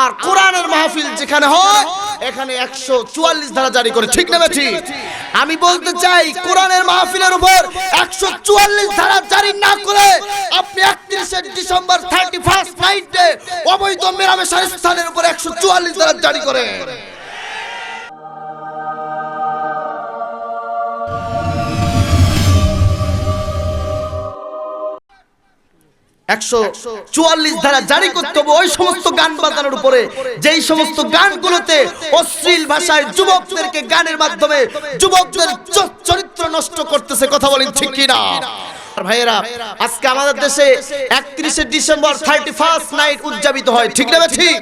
আর কোরআনের মাহফিল যেখানে হয়, এখানে একশো চুয়াল্লিশ ধারা জারি করে। ঠিক না ঠিক? আমি বলতে চাই, কোরআনের মাহফিলের উপর একশো চুয়াল্লিশ ধারা জারি না করে আপনি একত্রিশে ডিসেম্বর থার্টি ফার্স্ট নাইটে অবৈধ মেরামেশার স্থানের উপর একশো চুয়াল্লিশ ধারা জারি করে একশো চুয়াল্লিশ ধারা জারি করতে হবে ওই সমস্ত গান বাজানোর উপরে। যেই সমস্ত গানগুলোতে অশ্লীল ভাষায় যুবকদেরকে গানের মাধ্যমে যুবকদের চরিত্র নষ্ট করতেছে, কথা বলেন ঠিক কিনা? ভাইয়েরা, আজকে আমাদের দেশে একত্রিশে ডিসেম্বর থার্টি ফার্স্ট নাইট উদযাপিত হয়, ঠিক না ঠিক?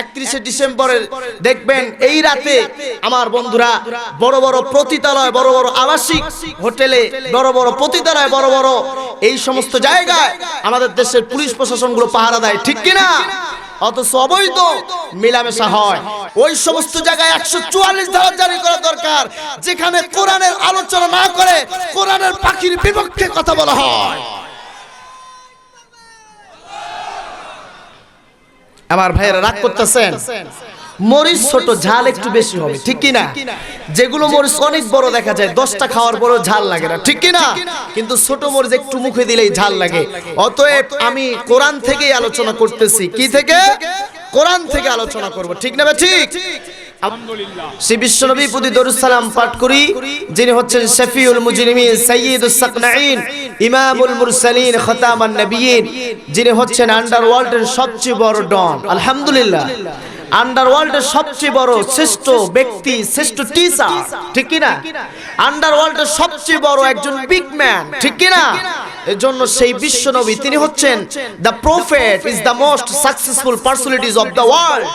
একত্রিশে ডিসেম্বরের, দেখবেন এই রাতে আমার বন্ধুরা বড় বড় প্রতিতালয়, বড় বড় আবাসিক হোটেলে, বড় বড় প্রতিতালয়, বড় বড় এই সমস্ত জায়গায় আমাদের দেশের পুলিশ প্রশাসনগুলো পাহারা দেয়। ঠিক কিনা? অথচ অবৈধ মেলামেশা হয়। ওই সমস্ত জায়গায় একশো চুয়াল্লিশ ধারা জারি করা দরকার, যেখানে কোরআনের আলোচনা না করে কোরআনের পাখির বিপক্ষে কথা বলা হয়। আমার ভাইয়েরা রাগ করতেছেন? মরিচ ছোট ঝাল একটু বেশি হবে, ঠিক কি না যেগুলো মরিচ অনেক বড় দেখা যায়, দশটা খাওয়ার পরও ঝাল লাগে না, ঠিক কি না কিন্তু ছোট মরিচ একটু মুখে দিলেই ঝাল লাগে। অতএব আমি কোরআন থেকেই আলোচনা করতেছি। কি থেকে? কোরআন থেকে আলোচনা করব, ঠিক না ঠিক? শ্রী বিশ্বনবী প্রতি দরুসালাম যিনি হচ্ছেন শফিউল মুজরিমিন সাইয়্যিদুস সাকনাইন ইমামুল মুরসালিন খতামান নবিয়িন যিনি হচ্ছেন আন্ডারওয়ার্ল্ডের সবচেয়ে বড় ডন। আলহামদুলিল্লাহ। আন্ডারওয়ার্ল্ডের সবচেয়ে বড় শ্রেষ্ঠ ব্যক্তি, শ্রেষ্ঠ টিচার না আন্ডারওয়ার্ল্ডের সবচেয়ে বড় একজন ঠিক কি না এজন্য সেই বিশ্বনবী, তিনি হচ্ছেন the prophet is the successful personalities of the world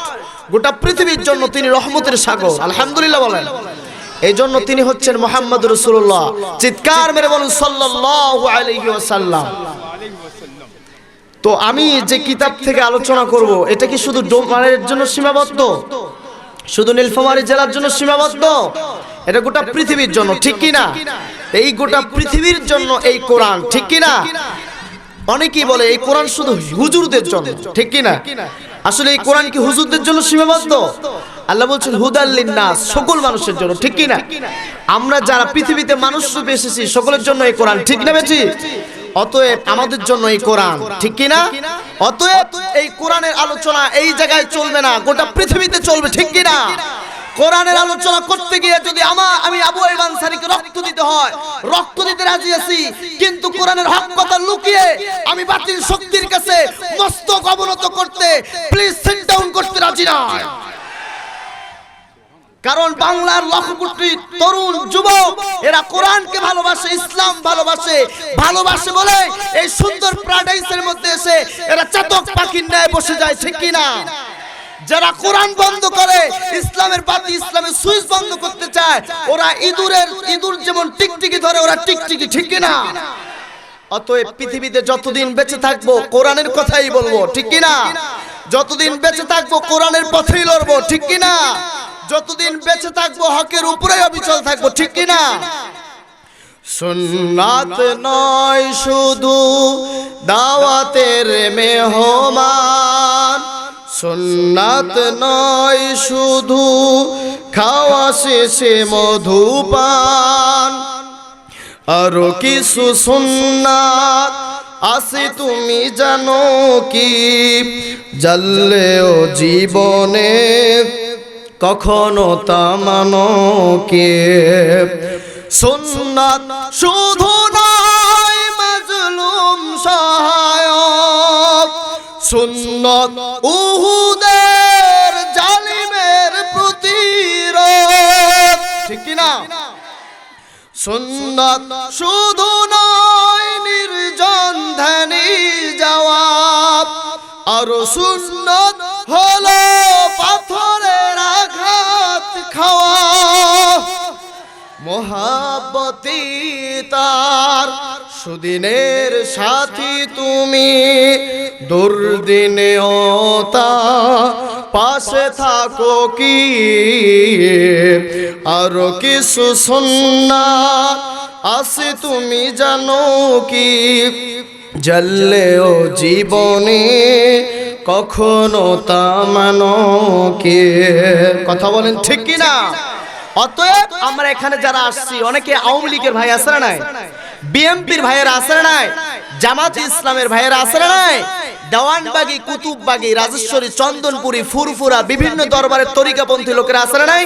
গোটা পৃথিবীর জন্য তিনি রহমতের সাগর, আলহামদুলিল্লাহ বলেন। এই জন্য তিনি হচ্ছেন মোহাম্মদ রসুল্লাহ চিৎকার মেরে বলুন আলাইহি তো আমি যে কিতাব থেকে আলোচনা করব, এটা কি শুধু ডোমারের জন্য সীমাবদ্ধ? শুধু নীলফামারী জেলার জন্য সীমাবদ্ধ? এটা গোটা পৃথিবীর জন্য, ঠিক কি না এই গোটা পৃথিবীর জন্য এই কোরআন, ঠিক কি না অনেকেই বলে, এই কোরআন শুধু হুজুরদের জন্য, ঠিক কি না আসলে এই কোরআন কি হুজুরদের জন্য সীমাবদ্ধ? আল্লাহ বলছেন হুদাল্লিন নাস সকল মানুষের জন্য, ঠিক কি না আমরা যারা পৃথিবীতে মানুষ রূপে এসেছি, সকলের জন্য এই কোরআন, ঠিক না বেছি অতএব আমাদের জন্য এই কোরআন, ঠিক কি না অতএব এই কোরআনের আলোচনা এই জায়গায় চলবে না, গোটা পৃথিবীতে চলবে, ঠিক কি না কোরআনের আলোচনা করতে গিয়ে যদি আমার আমি আবু আনসারীকে রক্ত দিতে হয়, রক্ত দিতে রাজি আছি, কিন্তু কোরআনের হক কথা লুকিয়ে আমি বাতিল শক্তির কাছে মস্তক অবনত করতে প্লিজ সেন্ট ডাউন করতে রাজি নয় কারণ বাংলার লক্ষ তরুণ যুবক, এরা কোরআনকে ভালোবাসে, ইসলাম ভালোবাসে ভালোবাসে বলে এই সুন্দর প্যারাডাইসের মধ্যে এসে এরা চাতক পাখির ন্যায় বসে যায়, ঠিক কি না যারা কোরআন বন্ধ করে, ইসলামের বাতি ইসলামের সুইচ বন্ধ করতে চায়, ওরা ইঁদুরের ইঁদুর যেমন টিকটিকি ধরে, ওরা টিকটিকি, ঠিক না অতএব পৃথিবীতে যতদিন বেঁচে থাকব, কোরআনের কথাই বলব, ঠিক কি না যতদিন বেঁচে থাকব, কোরআনের পথেই লড়বো, ঠিক কি না যতদিন বেঁচে থাকব, হকের উপরে অবিচল থাকব, ঠিক কি না সুন্নাত নয় শুধু দাওয়াতের মেহমান। সুন্নাত নয়, শুধু খাওয়া শেষে মধুপান। আরও কিছু সুন্নাত আছে, তুমি জানো কি? জানলেও জীবনে কখনো তা মানো কে? সুন্নাত শুধু নয় সুন্নত উহুদের জালিমের প্রতিরোধ। ঠিক কি না? সুন্নত শুধু নয়, নির্জন ধ্যানী জবাব। আর সুন্নত হলো পাথরের আঘাত খাওয়া। মহাবতী তার সুদিনের সাথী তুমি, দুর্দিনেও তা পাশে থাকো কি? আরও কিছু সন্না আসে তুমি জানো কি? জানলেও জীবনে কখনো তামানো কে? কথা বলেন ঠিক কি না অতএব আমরা এখানে যারা আসছি, অনেকে আওয়ামী লীগের ভাই আছে না নাই? বিএমপির ভাইয়ের না নাই? জামাত ইসলামের ভাইয়ের না নাই? দেওয়ানবাগি, কুতুববাগি, রাজেশ্বরী, চন্দনপুরি, ফুরফুরা, বিভিন্ন দরবারের তরিকাপন্থী লোকের না নাই?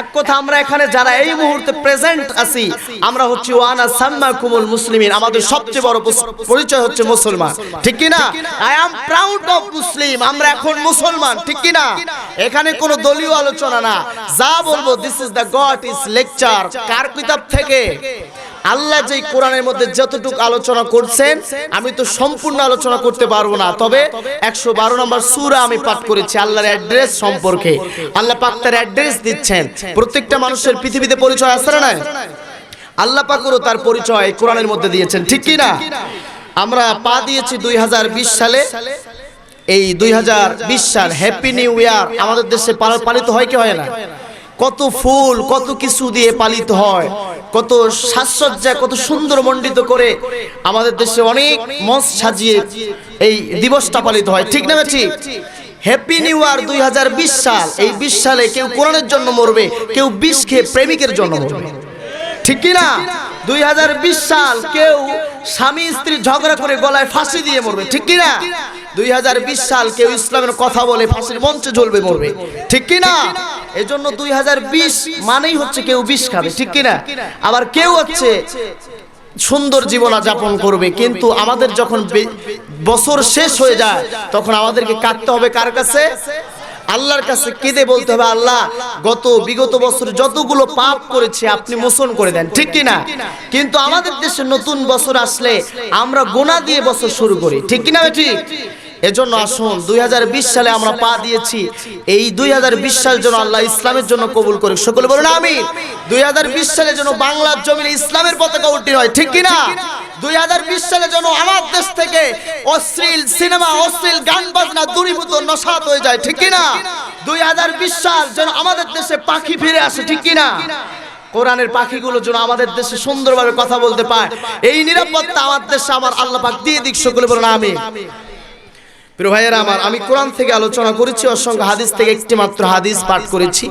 এক কথা আমরা এখানে যারা এই মুহূর্তে প্রেজেন্ট আছি, আমরা হচ্ছে ওয়ানা সাম্মা কুমুল মুসলিমিন। আমাদের সবচেয়ে বড় পরিচয় হচ্ছে মুসলমান। ঠিক কি না I am proud of Muslim আমরা এখন মুসলমান। ঠিক কি না এখানে কোনো দলীয় আলোচনা না। যা বলব this is the God is lecture কার কিতাব থেকে? আল্লাহ যে কোরআনের মধ্যে যতটুকু আলোচনা করছেন, আমি তো সম্পূর্ণ আলোচনা করতে পারব না। তবে একশো বারো নম্বর সুরা আমি পাঠ করেছি, আল্লাহর অ্যাড্রেস সম্পর্কে। আল্লাহ পাক তার অ্যাড্রেস দিচ্ছেন। প্রত্যেকটা মানুষের পৃথিবীতে পরিচয় আসছে না আল্লাহ পাকুরও তার পরিচয় কোরআনের মধ্যে দিয়েছেন। ঠিক কি না আমরা পা দিয়েছি দুই হাজার বিশ সালে। এই দুই হাজার বিশ সাল হ্যাপি নিউ ইয়ার আমাদের দেশে পাল- পালিত হয় কি হয় না? কত ফুল, কত কিছু দিয়ে পালিত হয়, কত সাজসজ্জা, কত সুন্দর মণ্ডিত করে আমাদের দেশে অনেক মঞ্চ সাজিয়ে এই দিবসটা পালিত হয়। ঠিক না ঠিক? হ্যাপি নিউ ইয়ার দুই হাজার বিশ সাল। এই বিশ সালে কেউ কোরআনের জন্য মরবে, কেউ বিষ খেয়ে প্রেমিকের জন্য মরবে। ঠিক কি না? দুই সাল কেউ স্বামী স্ত্রী ঝগড়া করে গলায় ফাঁসি দিয়ে মরবে। ঠিক কি না? দুই হাজার বিশ সাল কেউ ইসলামের কথা বলে ফাঁসির মঞ্চে ঝুলবে মরবে। ঠিক কি না এজন্য দুই হাজার বিশ মানেই হচ্ছে কেউ বিষ খাবে ঠিক কি না আবার কেউ হচ্ছে সুন্দর জীবন যাপন করবে কিন্তু আমাদের যখন বছর শেষ হয়ে যায় তখন আমাদেরকে কাটতে হবে কার কাছে? আল্লাহর কাছে কেঁদে বলতে হবে, আল্লাহ, গত বিগত বছর যতগুলো পাপ করেছে আপনি মোচন করে দেন। ঠিক কিনা? কিন্তু আমাদের দেশে নতুন বছর আসলে আমরা গোনা দিয়ে বছর শুরু করি। ঠিক কিনা ঠিক এজন্য আসুন, দুই হাজার বিশ সালে আমরা পা দিয়েছি। এই দুই সাল যেন আল্লাহ ইসলামের জন্য কবুল করে সকলে বলুন আমি দুই হাজার বিশ সালে যেন বাংলার জমিনে ইসলামের পতাকা উঠে হয়, ঠিক কিনা? দুই হাজার বিশ সালে যেন আমার দেশ থেকে অশ্লীল সিনেমা, অশ্লীল গান বাজনা দূরীভূত নসাত হয়ে যায়, ঠিক কিনা? দুই হাজার বিশ সাল যেন আমাদের দেশে পাখি ফিরে আসে, ঠিক কিনা? কোরআনের পাখিগুলো যেন আমাদের দেশে সুন্দরভাবে কথা বলতে পায়। এই নিরাপত্তা আমার দেশে আমার আল্লাহ পাক দিয়ে দিক, সকলে বলুন আমি প্রিয় ভাইয়েরা আমার, আমি কোরআন থেকে আলোচনা করেছি অসংখ্য হাদিস থেকে একটি মাত্র হাদিস পাঠ করেছি।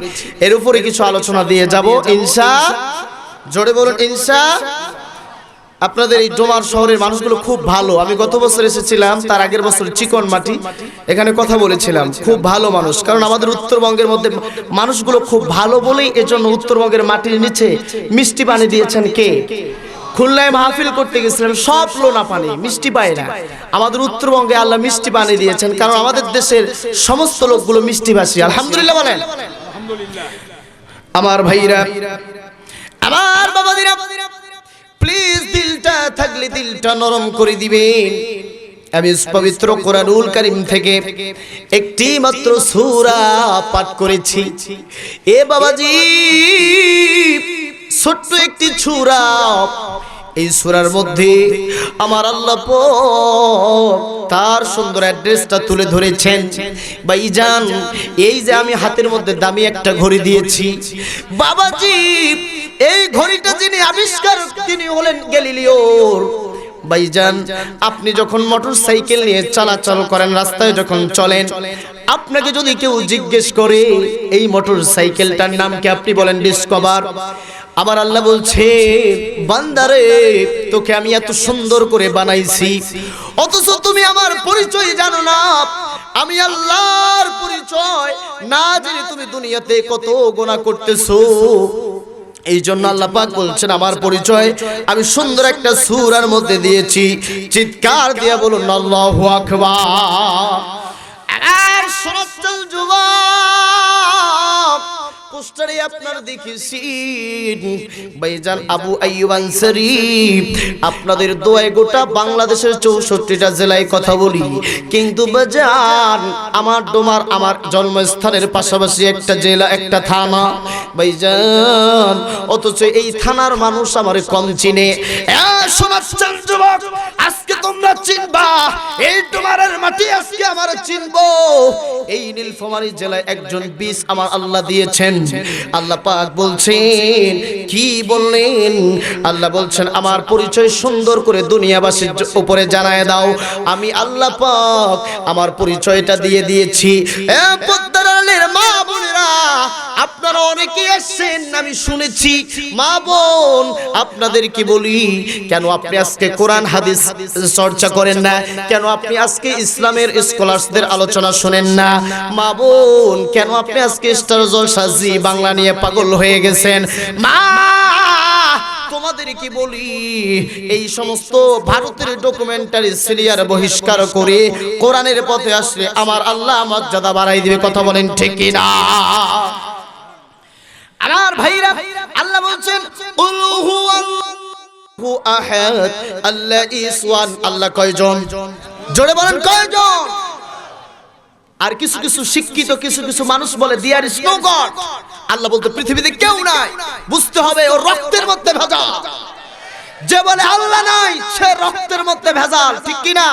এর উপরে কিছু আলোচনা দিয়ে যাব। ইনসা জোরে বলুন ইনসা আপনাদের এই ডোমার শহরের মানুষগুলো খুব ভালো। আমি গত বছর এসেছিলাম, তার আগের বছর চিকন মাটি। এখানে কথা বলেছিলাম, খুব ভালো মানুষ। কারণ আমাদের উত্তরবঙ্গের মধ্যে মানুষগুলো খুব ভালো বলেই এজন্য উত্তরবঙ্গের মাটির নিচে মিষ্টি পানি দিয়েছেন কে? খুলনায় মাহফিল করতে গেছিলাম সব লোনা পানি, মিষ্টি পায় না। আমাদের উত্তরবঙ্গে আল্লাহ মিষ্টি পানি দিয়েছেন, কারণ আমাদের দেশের সমস্ত লোকগুলো মিষ্টিভাষী আলহামদুলিল্লাহ বলেন। আমার ভাইরা, আমার বাবাদিরা প্লিজ দিলটা থাকলে দিলটা নরম করে দিবেন। আমি পবিত্র কোরআনুল কারিম থেকে একটি মাত্র সূরা পাঠ করেছি। এ বাবাজি ছোট্ট একটি সূরা। এই সূরার মধ্যে আমার আল্লাহ তার সুন্দর অ্যাড্রেসটা তুলে ধরেছেন। ভাইজান এই যে আমি হাতের মধ্যে দামি একটা ঘড়ি দিয়েছি। বাবাজি এই ঘড়িটা যিনি আবিষ্কার তিনি হলেন গ্যালিলিওর। ভাইজান আপনি যখন মোটর সাইকেল নিয়ে চলাচল করেন রাস্তায় যখন চলেন আপনাকে যদি কেউ জিজ্ঞেস করে এই মোটর সাইকেলটার নাম কি আপনি বলেন ডিসকভার আবার আল্লাহ বলছে, বান্দারে, তোকে আমি এত সুন্দর করে বানাইছি। অথচ তুমি আমার পরিচয় জানো না। আমি আল্লাহর পরিচয় না জেনে তুমি দুনিয়াতে কত গোনা করতেছো। এই জন্য আল্লাহ পাক বলছেন, আমার পরিচয় আমি সুন্দর একটা সুরার মধ্যে দিয়েছি। চিৎকার দিয়ে বলুন, আল্লাহু আকবার। আর সনাতন যুবক পোস্টারে আপনার দেখেছি ভাইজান আবু আইয়ুব আনসারি, আপনাদের দোয়ায় গোটা বাংলাদেশের চৌষট্টিটা জেলায় কথা বলি। কিন্তু বাজান আমার ডোমার আমার জন্মস্থানের পাশাপাশি একটা জেলা, একটা থানা। ভাইজান, অথচ এই থানার মানুষ আমার কম চিনে। আজকে তোমরা চিনবা, এই ডোমারের মাটি আজকে আমার চিনবো। এই নীলফামারী জেলায় একজন বীজ আমার আল্লাহ দিয়েছেন। আল্লাহ পাক বলছেন, কি বললেন? আল্লাহ বলছেন, আমার পরিচয় সুন্দর করে দুনিয়াবাসীর উপরে জানায় দাও। আমি আল্লাহ পাক আমার পরিচয়টা দিয়ে দিয়েছি। মা বোনেরা আপনারা অনেকে এসেছেন আমি শুনেছি, মা বোন আপনাদের কি বলি, কেন আপনি আজকে কোরআন, হাদিস চর্চা করেন না? কেন আপনি আজকে ইসলামের স্কলার্সদের আলোচনা শুনেন না? মা বোন, কেন আপনি আজকে স্টার জলসা জি বাংলা নিয়ে পাগল হয়ে গেছেন? মা তোমাদের কি বলি, এই সমস্ত ভারতের ডকুমেন্টারি সিরিয়ার বহিষ্কার করে কোরআনের পথে আসলে আমার আল্লাহ মর্যাদা বাড়াই দিবে, কথা বলেন ঠিক না আমার ভাইরা আল্লাহ বলছেন, উল হুয়াল্লাহু আহাদ, আল্লাহ ইসওয়ান আল্লাহ কয়জন? জোরে বলেন, কয়জন? আর কিছু কিছু শিক্ষিত, কিছু কিছু মানুষ বলে, দিয়ার নো গড। আল্লাহ বলতে, পৃথিবীতে কেউ নাই, বুঝতে হবে, ও রক্তের মধ্যে ভেজাল। যে বলে, আল্লাহ নাই, সে রক্তের মধ্যে ভেজাল, ঠিক কি না